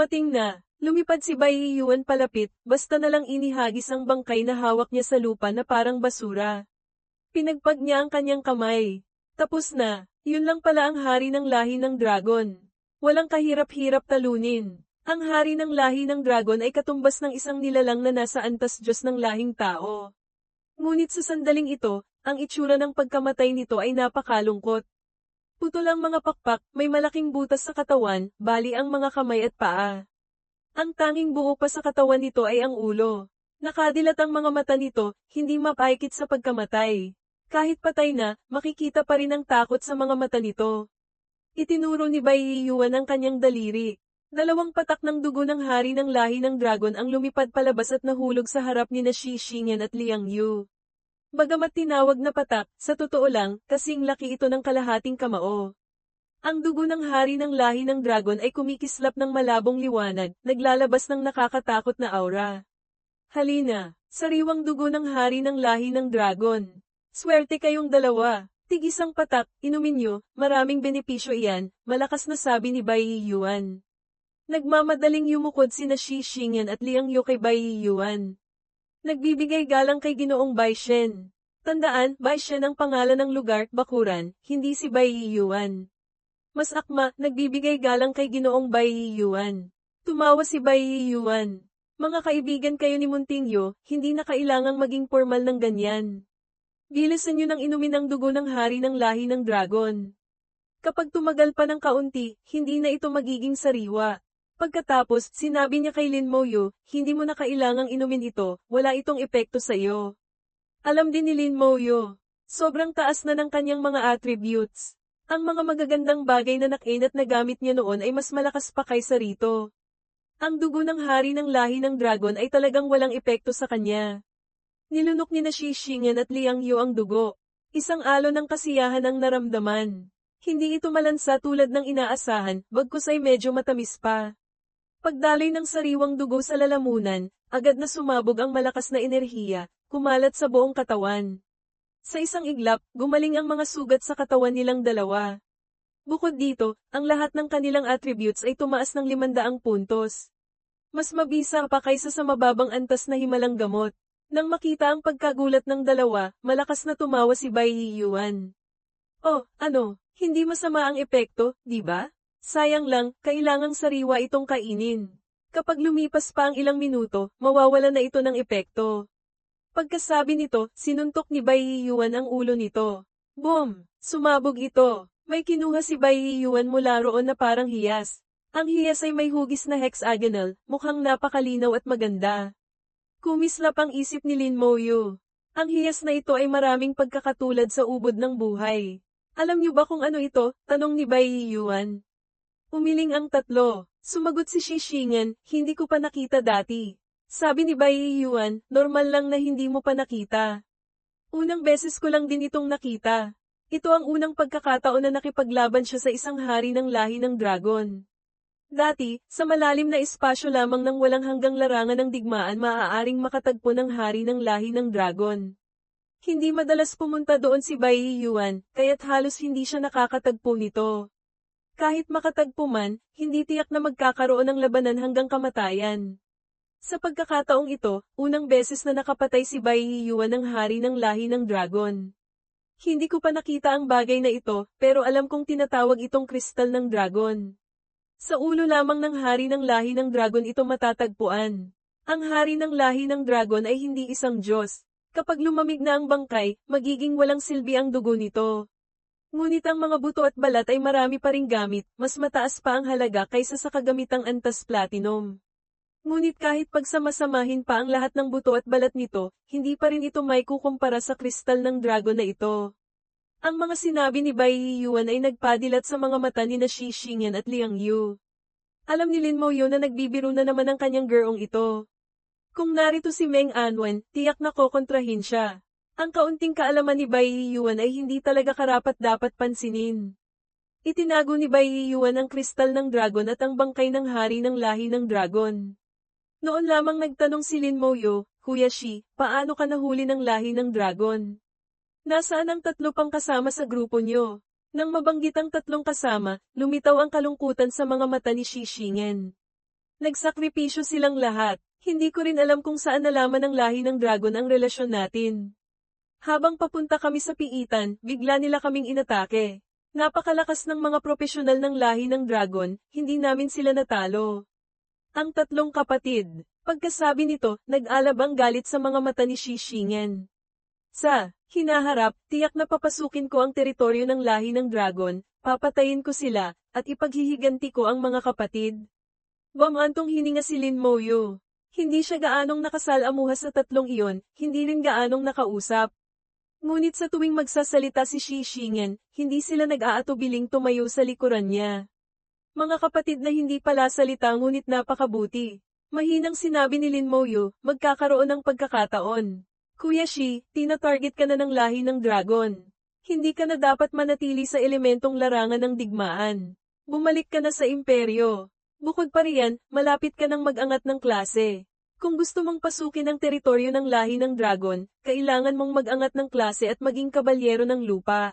Dumating na, lumipad si Bai Yuan palapit, basta na lang inihagis ang bangkay na hawak niya sa lupa na parang basura. Pinagpag niya ang kanyang kamay. Tapos na, yun lang pala ang hari ng lahi ng dragon. Walang kahirap-hirap talunin. Ang hari ng lahi ng dragon ay katumbas ng isang nilalang na nasa antas Diyos ng lahing tao. Ngunit sa sandaling ito, ang itsura ng pagkamatay nito ay napakalungkot. Putol ang mga pakpak, may malaking butas sa katawan, bali ang mga kamay at paa. Ang tanging buo pa sa katawan nito ay ang ulo. Nakadilat ang mga mata nito, hindi mapaikit sa pagkamatay. Kahit patay na, makikita pa rin ang takot sa mga mata nito. Itinuro ni Bai Yuan ang kanyang daliri. Dalawang patak ng dugo ng hari ng lahi ng dragon ang lumipad palabas at nahulog sa harap ni na Shi Xingyan at Liang Yu. Bagamat tinawag na patak, sa totoo lang, kasing laki ito ng kalahating kamao. Ang dugo ng hari ng lahi ng dragon ay kumikislap ng malabong liwanag, naglalabas ng nakakatakot na aura. Halina, sariwang dugo ng hari ng lahi ng dragon. Swerte kayong dalawa. Tigisang patak, inumin nyo, maraming benepisyo iyan, malakas na sabi ni Bai Yuan. Nagmamadaling yumukod sina Shi Xingyan at Liang Yu kay Bai Yuan. Nagbibigay galang kay Ginoong Bai Shen. Tandaan, Bai Shen ang pangalan ng lugar, Bakuran, hindi si Bai Yuan. Mas akma, nagbibigay galang kay Ginoong Bai Yuan. Tumawa si Bai Yuan. Mga kaibigan kayo ni Muntingyo, hindi na kailangang maging formal ng ganyan. Bilisan nyo nang inumin ang dugo ng hari ng lahi ng dragon. Kapag tumagal pa ng kaunti, hindi na ito magiging sariwa. Pagkatapos, sinabi niya kay Lin Moyo, hindi mo na kailangang inumin ito, wala itong epekto sa iyo. Alam din ni Lin Moyo, sobrang taas na ng kanyang mga attributes. Ang mga magagandang bagay na nakainat na gamit niya noon ay mas malakas pa kaysa rito. Ang dugo ng hari ng lahi ng dragon ay talagang walang epekto sa kanya. Nilunok ni na Shishingen at Liang Yu ang dugo. Isang alo ng kasiyahan ang naramdaman. Hindi ito malansa tulad ng inaasahan, bagkus ay medyo matamis pa. Pagdaloy ng sariwang dugo sa lalamunan, agad na sumabog ang malakas na enerhiya, kumalat sa buong katawan. Sa isang iglap, gumaling ang mga sugat sa katawan nilang dalawa. Bukod dito, ang lahat ng kanilang attributes ay tumaas ng limandaang puntos. Mas mabisa pa kaysa sa mababang antas na himalang gamot. Nang makita ang pagkagulat ng dalawa, malakas na tumawa si Bai Yuan. Oh, ano, hindi masama ang epekto, di ba? Sayang lang, kailangang sariwa itong kainin. Kapag lumipas pa ang ilang minuto, mawawala na ito ng epekto. Pagkasabi nito, sinuntok ni Bai Yuan ang ulo nito. Boom! Sumabog ito. May kinuha si Bai Yuan mula roon na parang hiyas. Ang hiyas ay may hugis na hexagonal, mukhang napakalinaw at maganda. Kumislap ang isip ni Lin Moyo. Ang hiyas na ito ay maraming pagkakatulad sa ubod ng buhay. Alam niyo ba kung ano ito? Tanong ni Bai Yuan. Umiling ang tatlo. Sumagot si Shishingen, hindi ko pa nakita dati. Sabi ni Bai Yuan, normal lang na hindi mo pa nakita. Unang beses ko lang din itong nakita. Ito ang unang pagkakataon na nakipaglaban siya sa isang hari ng lahi ng dragon. Dati, sa malalim na espasyo lamang ng walang hanggang larangan ng digmaan maaaring makatagpo ng hari ng lahi ng dragon. Hindi madalas pumunta doon si Bai Yuan, kaya't halos hindi siya nakakatagpo nito. Kahit makatagpo man, hindi tiyak na magkakaroon ng labanan hanggang kamatayan. Sa pagkakataong ito, unang beses na nakapatay si Bai Yuan ng hari ng lahi ng dragon. Hindi ko pa nakita ang bagay na ito, pero alam kong tinatawag itong kristal ng dragon. Sa ulo lamang ng hari ng lahi ng dragon ito matatagpuan. Ang hari ng lahi ng dragon ay hindi isang Diyos. Kapag lumamig na ang bangkay, magiging walang silbi ang dugo nito. Ngunit ang mga buto at balat ay marami pa ring gamit, mas mataas pa ang halaga kaysa sa kagamitang antas platinum. Ngunit kahit pagsamasamahin pa ang lahat ng buto at balat nito, hindi pa rin ito may kukumpara sa kristal ng dragon na ito. Ang mga sinabi ni Bai Yuan ay nagpadilat sa mga mata ni na Shi Xingyan at Liang Yu. Alam ni Lin Mo yun na nagbibiro na naman ang kanyang girong ito. Kung narito si Meng Anwen, tiyak na kokontrahin siya. Ang kaunting kaalaman ni Bai Yuan ay hindi talaga karapat dapat pansinin. Itinago ni Bai Yuan ang kristal ng dragon at ang bangkay ng hari ng lahi ng dragon. Noon lamang nagtanong si Lin Moyo, Kuya Shi, paano ka nahuli ng lahi ng dragon? Nasaan ang tatlo pang kasama sa grupo nyo? Nang mabanggit ang tatlong kasama, lumitaw ang kalungkutan sa mga mata ni Shishingen. Nagsakripisyo silang lahat. Hindi ko rin alam kung saan nalaman ng lahi ng dragon ang relasyon natin. Habang papunta kami sa piitan, bigla nila kaming inatake. Napakalakas ng mga profesional ng lahi ng dragon, hindi namin sila natalo. Ang tatlong kapatid. Pagkasabi nito, nag-alab ang galit sa mga mata ni Shishingen. Sa hinaharap, tiyak na papasukin ko ang teritoryo ng lahi ng dragon, papatayin ko sila, at ipaghihiganti ko ang mga kapatid. Bamantong hininga si Lin Moyo. Hindi siya gaanong nakasalamuha sa tatlong iyon, hindi rin gaanong nakausap. Ngunit sa tuwing magsasalita si Shishingen, hindi sila nag-aatubiling tumayo sa likuran niya. Mga kapatid na hindi pala salita ngunit napakabuti. Mahinang sinabi ni Lin Moyo, magkakaroon ng pagkakataon. Kuya Shi, tina-target ka na ng lahi ng dragon. Hindi ka na dapat manatili sa elementong larangan ng digmaan. Bumalik ka na sa imperyo. Bukod pa riyan, malapit ka nang mag-angat ng klase. Kung gusto mong pasukin ang teritoryo ng lahi ng dragon, kailangan mong mag-angat ng klase at maging kabalyero ng lupa.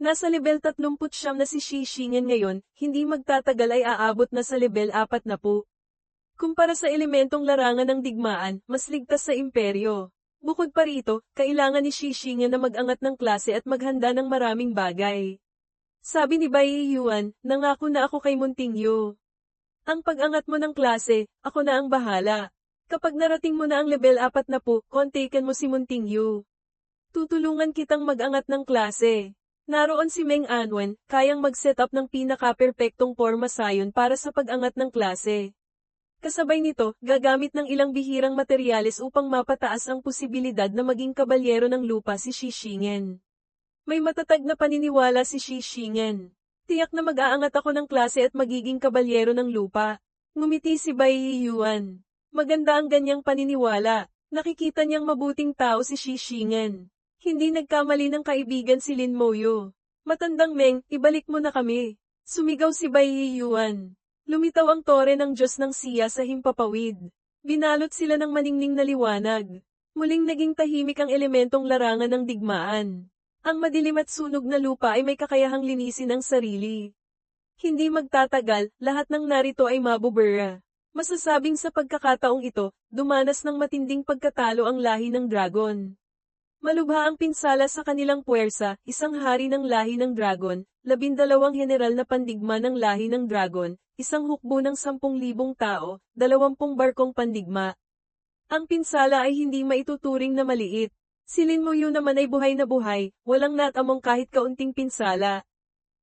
Nasa level 39 na si Shishingen ngayon, hindi magtatagal ay aabot na sa level 4 na po. Kumpara sa elementong larangan ng digmaan, mas ligtas sa imperyo. Bukod pa rito, kailangan ni Shishingen na mag-angat ng klase at maghanda ng maraming bagay. Sabi ni Bai Yuan, nangako na ako kay Muntingyo. Ang pag-angat mo ng klase, ako na ang bahala. Kapag narating mo na ang level 4 na po, kontaken mo si Muntingyo. Tutulungan kitang mag-angat ng klase. Naroon si Meng Anwen, kayang mag-set up ng pinaka-perpektong forma sayon para sa pag-angat ng klase. Kasabay nito, gagamit ng ilang bihirang materyales upang mapataas ang posibilidad na maging kabalyero ng lupa si Shishingen. May matatag na paniniwala si Shishingen. Tiyak na mag-aangat ako ng klase at magiging kabalyero ng lupa. Ngumiti si Bai Yuan. Maganda ang ganyang paniniwala. Nakikita niyang mabuting tao si Shishingen. Hindi nagkamali ng kaibigan si Lin Moyo. Matandang Meng, ibalik mo na kami. Sumigaw si Bai Yuan. Lumitaw ang tore ng Diyos ng siya sa himpapawid. Binalot sila ng maningning na liwanag. Muling naging tahimik ang elementong larangan ng digmaan. Ang madilim at sunog na lupa ay may kakayahang linisin ang sarili. Hindi magtatagal, lahat ng narito ay mabubura. Masasabing sa pagkakataong ito, dumanas ng matinding pagkatalo ang lahi ng dragon. Malubha ang pinsala sa kanilang puwersa, isang hari ng lahi ng dragon, labindalawang general na pandigma ng lahi ng dragon, isang hukbo ng 10,000 tao, dalawampung barkong pandigma. Ang pinsala ay hindi maituturing na maliit, Silin mo yun naman ay buhay na buhay, walang natamong kahit kaunting pinsala.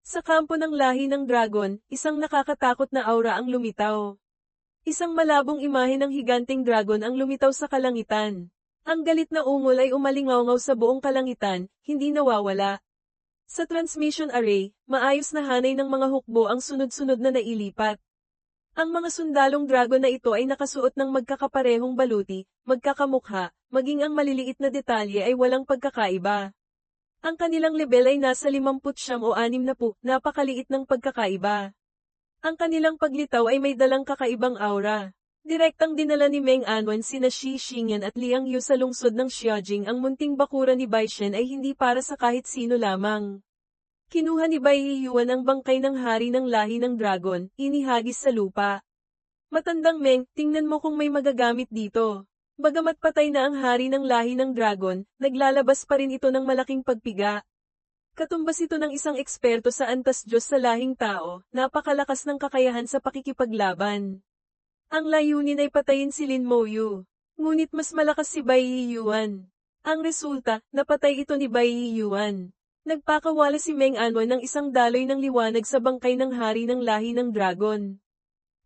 Sa kampo ng lahi ng dragon, isang nakakatakot na aura ang lumitaw. Isang malabong imahe ng higanting dragon ang lumitaw sa kalangitan. Ang galit na ungol ay umalingaw sa buong kalangitan, hindi nawawala. Sa transmission array, maayos na hanay ng mga hukbo ang sunod-sunod na nailipat. Ang mga sundalong dragon na ito ay nakasuot ng magkakaparehong baluti, magkakamukha, maging ang maliliit na detalye ay walang pagkakaiba. Ang kanilang level ay nasa 50 o 6 na po, napakaliit ng pagkakaiba. Ang kanilang paglitaw ay may dalang kakaibang aura. Direktang dinala ni Meng Anwen sina Xi Xingyan at Liang Yu sa lungsod ng Xiaojing ang munting bakura ni Bai Shen ay hindi para sa kahit sino lamang. Kinuha ni Bai Yuan ang bangkay ng hari ng lahi ng dragon, inihagis sa lupa. Matandang Meng, tingnan mo kung may magagamit dito. Bagamat patay na ang hari ng lahi ng dragon, naglalabas pa rin ito ng malaking pagpiga. Katumbas ito ng isang eksperto sa antas Diyos sa lahing tao, napakalakas ng kakayahan sa pakikipaglaban. Ang layunin ay patayin si Lin Moyu. Ngunit mas malakas si Bai Yuan. Ang resulta, napatay ito ni Bai Yuan. Nagpakawala si Meng Anwan ng isang daloy ng liwanag sa bangkay ng hari ng lahi ng dragon.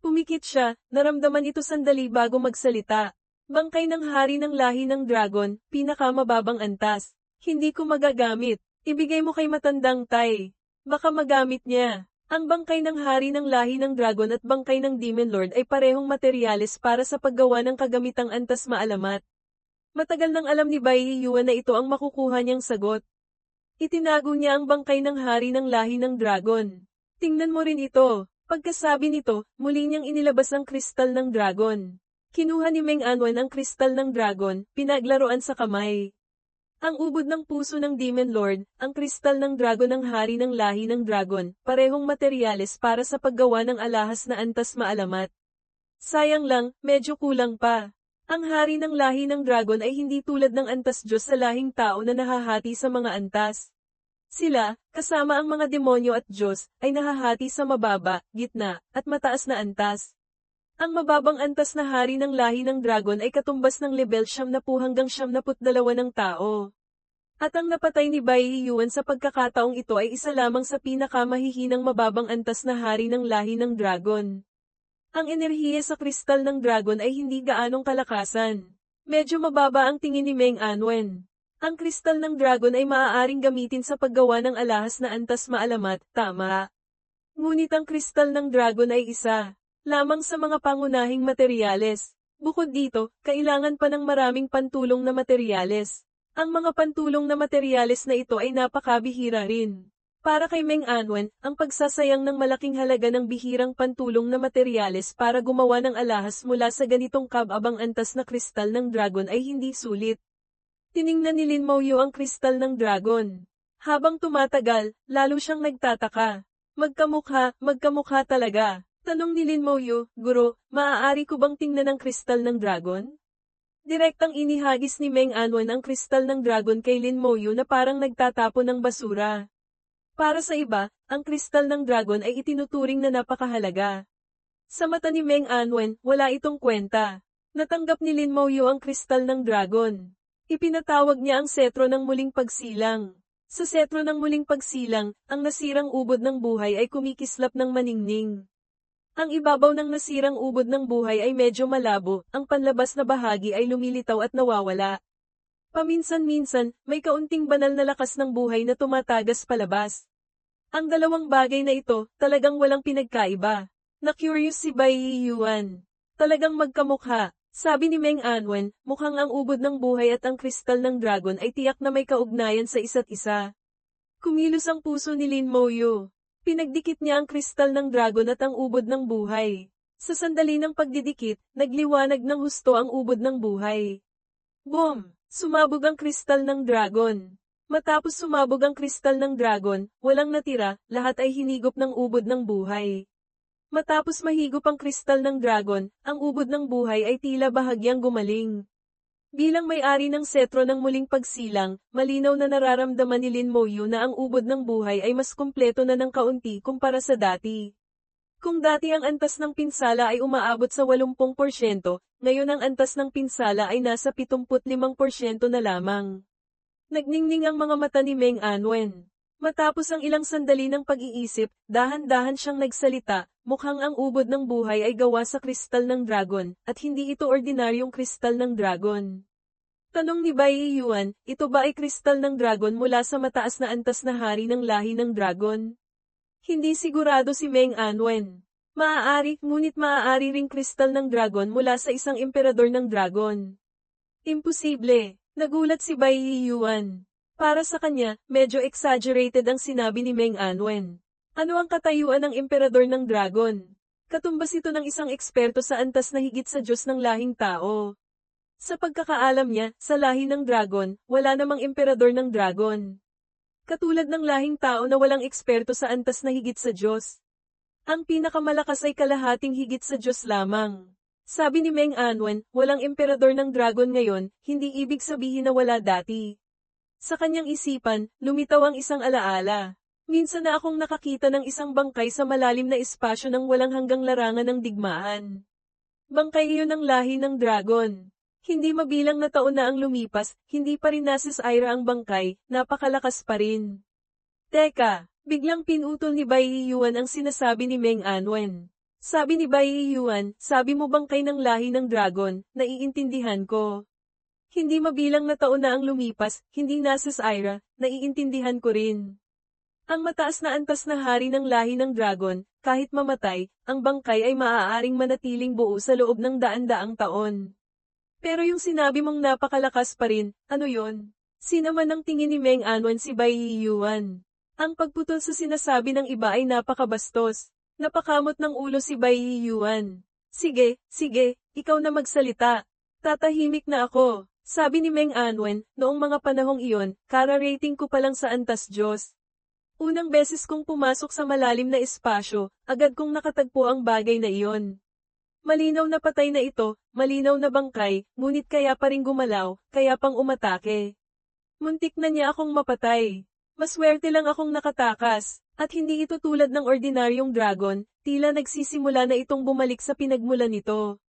Pumikit siya, naramdaman ito sandali bago magsalita. Bangkay ng hari ng lahi ng dragon, pinakamababang antas. Hindi ko magagamit. Ibigay mo kay matandang tay. Baka magamit niya. Ang bangkay ng hari ng lahi ng dragon at bangkay ng demon lord ay parehong materyales para sa paggawa ng kagamitang antas maalamat. Matagal nang alam ni Bai Yuan na ito ang makukuha niyang sagot. Itinago niya ang bangkay ng hari ng lahi ng dragon. Tingnan mo rin ito. Pagkasabi nito, muli niyang inilabas ang kristal ng dragon. Kinuha ni Meng Anwan ang kristal ng dragon, pinaglaruan sa kamay. Ang ubod ng puso ng Demon Lord, ang kristal ng dragon ng hari ng lahi ng dragon, parehong materyales para sa paggawa ng alahas na antas maalamat. Sayang lang, medyo kulang pa. Ang hari ng lahi ng dragon ay hindi tulad ng antas Diyos sa lahing tao na nahahati sa mga antas. Sila, kasama ang mga demonyo at Diyos, ay nahahati sa mababa, gitna, at mataas na antas. Ang mababang antas na hari ng lahi ng dragon ay katumbas ng level siyam na po hanggang siyam na dalawa ng tao. At ang napatay ni Bai Yuan sa pagkakataong ito ay isa lamang sa pinakamahihinang mababang antas na hari ng lahi ng dragon. Ang enerhiya sa kristal ng dragon ay hindi gaanong kalakasan. Medyo mababa ang tingin ni Meng Anwen. Ang kristal ng dragon ay maaaring gamitin sa paggawa ng alahas na antas maalamat, tama. Ngunit ang kristal ng dragon ay isa, lamang sa mga pangunahing materyales. Bukod dito, kailangan pa ng maraming pantulong na materyales. Ang mga pantulong na materyales na ito ay napakabihira rin. Para kay Meng Anwen, ang pagsasayang ng malaking halaga ng bihirang pantulong na materyales para gumawa ng alahas mula sa ganitong kababang antas na kristal ng dragon ay hindi sulit. Tiningnan ni Lin Mouyo ang kristal ng dragon. Habang tumatagal, lalo siyang nagtataka. Magkamukha, magkamukha talaga. Tanong ni Lin Mouyo, Guro, maaari ko bang tingnan ang kristal ng dragon? Direktang inihagis ni Meng Anwen ang kristal ng dragon kay Lin Mouyo na parang nagtatapon ng basura. Para sa iba, ang kristal ng dragon ay itinuturing na napakahalaga. Sa mata ni Meng Anwen, wala itong kwenta. Natanggap ni Lin Mouyo ang kristal ng dragon. Ipinatawag niya ang setro ng muling pagsilang. Sa setro ng muling pagsilang, ang nasirang ubod ng buhay ay kumikislap ng maningning. Ang ibabaw ng nasirang ubod ng buhay ay medyo malabo, ang panlabas na bahagi ay lumilitaw at nawawala. Paminsan-minsan, may kaunting banal na lakas ng buhay na tumatagas palabas. Ang dalawang bagay na ito, talagang walang pinagkaiba. Na-curious si Bai Yuan. Talagang magkamukha. Sabi ni Meng Anwen, mukhang ang ubod ng buhay at ang kristal ng dragon ay tiyak na may kaugnayan sa isa't isa. Kumilos ang puso ni Lin Moyo. Pinagdikit niya ang kristal ng dragon at ang ubod ng buhay. Sa sandali ng pagdidikit, nagliwanag ng husto ang ubod ng buhay. Boom! Sumabog ang kristal ng dragon. Matapos sumabog ang kristal ng dragon, walang natira, lahat ay hinigop ng ubod ng buhay. Matapos mahigop ang kristal ng dragon, ang ubod ng buhay ay tila bahagyang gumaling. Bilang may-ari ng setro ng muling pagsilang, malinaw na nararamdaman ni Lin Moyu na ang ubod ng buhay ay mas kumpleto na ng kaunti kumpara sa dati. Kung dati ang antas ng pinsala ay umaabot sa 80%, ngayon ang antas ng pinsala ay nasa 75% na lamang. Nagningning ang mga mata ni Meng Anwen. Matapos ang ilang sandali ng pag-iisip, dahan-dahan siyang nagsalita, mukhang ang ubod ng buhay ay gawa sa kristal ng dragon, at hindi ito ordinaryong kristal ng dragon. Tanong ni Bai Yuan, ito ba ay kristal ng dragon mula sa mataas na antas na hari ng lahi ng dragon? Hindi sigurado si Meng Anwen. Maaari, ngunit maaari ring kristal ng dragon mula sa isang emperador ng dragon. Imposible. Nagulat si Bai Yuan. Para sa kanya, medyo exaggerated ang sinabi ni Meng Anwen. Ano ang katayuan ng emperador ng dragon? Katumbas ito ng isang eksperto sa antas na higit sa Diyos ng lahing tao. Sa pagkakaalam niya, sa lahi ng dragon, wala namang emperador ng dragon. Katulad ng lahing tao na walang eksperto sa antas na higit sa Diyos. Ang pinakamalakas ay kalahating higit sa Diyos lamang. Sabi ni Meng Anwen, walang emperador ng dragon ngayon, hindi ibig sabihin na wala dati. Sa kanyang isipan, lumitaw ang isang alaala. Minsan na akong nakakita ng isang bangkay sa malalim na espasyo ng walang hanggang larangan ng digmaan. Bangkay iyon ng lahi ng dragon. Hindi mabilang na taon na ang lumipas, hindi pa rin nasa Ira ang bangkay, napakalakas pa rin. Teka, biglang pinutol ni Bai Yuan ang sinasabi ni Meng Anwen. Sabi ni Bai Yuan, sabi mo bangkay ng lahi ng dragon, naiintindihan ko. Hindi mabilang na taon na ang lumipas, hindi nasa Ira, naiintindihan ko rin. Ang mataas na antas na hari ng lahi ng dragon, kahit mamatay, ang bangkay ay maaaring manatiling buo sa loob ng daan-daang taon. Pero yung sinabi mong napakalakas pa rin, ano yon? Sinaman ang tingin ni Meng Anwen si Bai Yuan. Ang pagputol sa sinasabi ng iba ay napakabastos. Napakamot ng ulo si Bai Yuan. Sige, sige, ikaw na magsalita. Tatahimik na ako. Sabi ni Meng Anwen, noong mga panahong iyon, kara-rating ko pa lang sa Antas Diyos. Unang beses kong pumasok sa malalim na espasyo, agad kong nakatagpo ang bagay na iyon. Malinaw na patay na ito, malinaw na bangkay, ngunit kaya pa rin gumalaw, kaya pang umatake. Muntik na niya akong mapatay. Maswerte lang akong nakatakas, at hindi ito tulad ng ordinaryong dragon, tila nagsisimula na itong bumalik sa pinagmulan nito.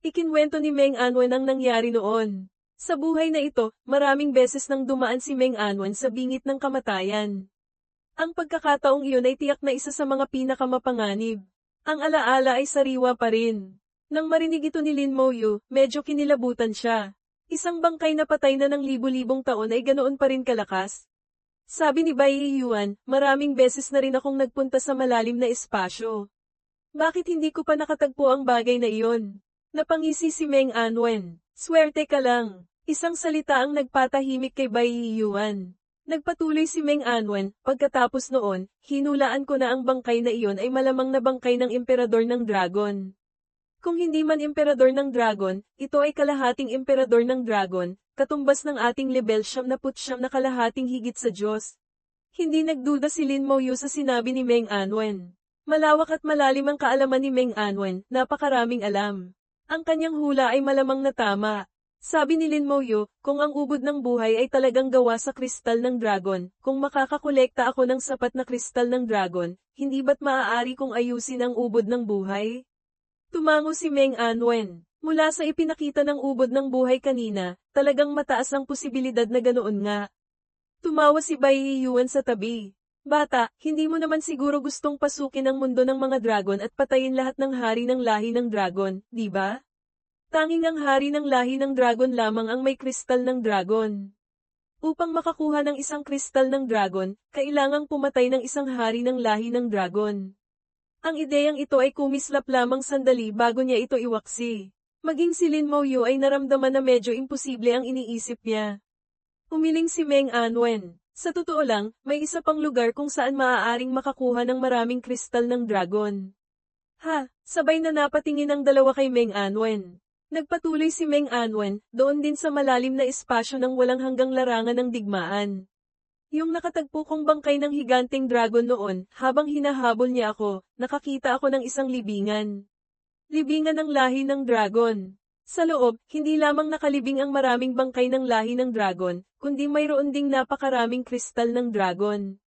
Ikinwento ni Meng Anwen ang nangyari noon. Sa buhay na ito, maraming beses nang dumaan si Meng Anwen sa bingit ng kamatayan. Ang pagkakataong iyon ay tiyak na isa sa mga pinakamapanganib. Ang alaala ay sariwa pa rin. Nang marinig ito ni Lin Moyu, medyo kinilabutan siya. Isang bangkay na patay na ng libu-libong taon ay ganoon pa rin kalakas. Sabi ni Bai Yuan, maraming beses na rin akong nagpunta sa malalim na espasyo. Bakit hindi ko pa nakatagpo ang bagay na iyon? Napangisi si Meng Anwen. Swerte ka lang. Isang salita ang nagpatahimik kay Bai Yuan. Nagpatuloy si Meng Anwen, pagkatapos noon, hinulaan ko na ang bangkay na iyon ay malamang na bangkay ng emperador ng dragon. Kung hindi man emperador ng dragon, ito ay kalahating emperador ng dragon, katumbas ng ating level siyam na putsyam na kalahating higit sa Diyos. Hindi nagduda si Lin Moyu sa sinabi ni Meng Anwen. Malawak at malalim ang kaalaman ni Meng Anwen, napakaraming alam. Ang kanyang hula ay malamang na tama. Sabi ni Lin Moyo, kung ang ubod ng buhay ay talagang gawa sa kristal ng dragon, kung makakakolekta ako ng sapat na kristal ng dragon, hindi ba't maaari kong ayusin ang ubod ng buhay? Tumango si Meng Anwen. Mula sa ipinakita ng ubod ng buhay kanina, talagang mataas ang posibilidad na ganoon nga. Tumawa si Bai Yuan sa tabi. Bata, hindi mo naman siguro gustong pasukin ang mundo ng mga dragon at patayin lahat ng hari ng lahi ng dragon, di ba? Tanging ang hari ng lahi ng dragon lamang ang may kristal ng dragon. Upang makakuha ng isang kristal ng dragon, kailangang pumatay ng isang hari ng lahi ng dragon. Ang ideyang ito ay kumislap lamang sandali bago niya ito iwaksi. Maging si Lin Moyo ay naramdaman na medyo imposible ang iniisip niya. Umiling si Meng Anwen. Sa totoo lang, may isa pang lugar kung saan maaaring makakuha ng maraming kristal ng dragon. Ha, sabay na napatingin ang dalawa kay Meng Anwen. Nagpatuloy si Meng Anwen, doon din sa malalim na espasyo ng walang hanggang larangan ng digmaan. Yung nakatagpo kong bangkay ng higanting dragon noon, habang hinahabol niya ako, nakakita ako ng isang libingan. Libingan ng lahi ng dragon. Sa loob, hindi lamang nakalibing ang maraming bangkay ng lahi ng dragon, kundi mayroon ding napakaraming kristal ng dragon.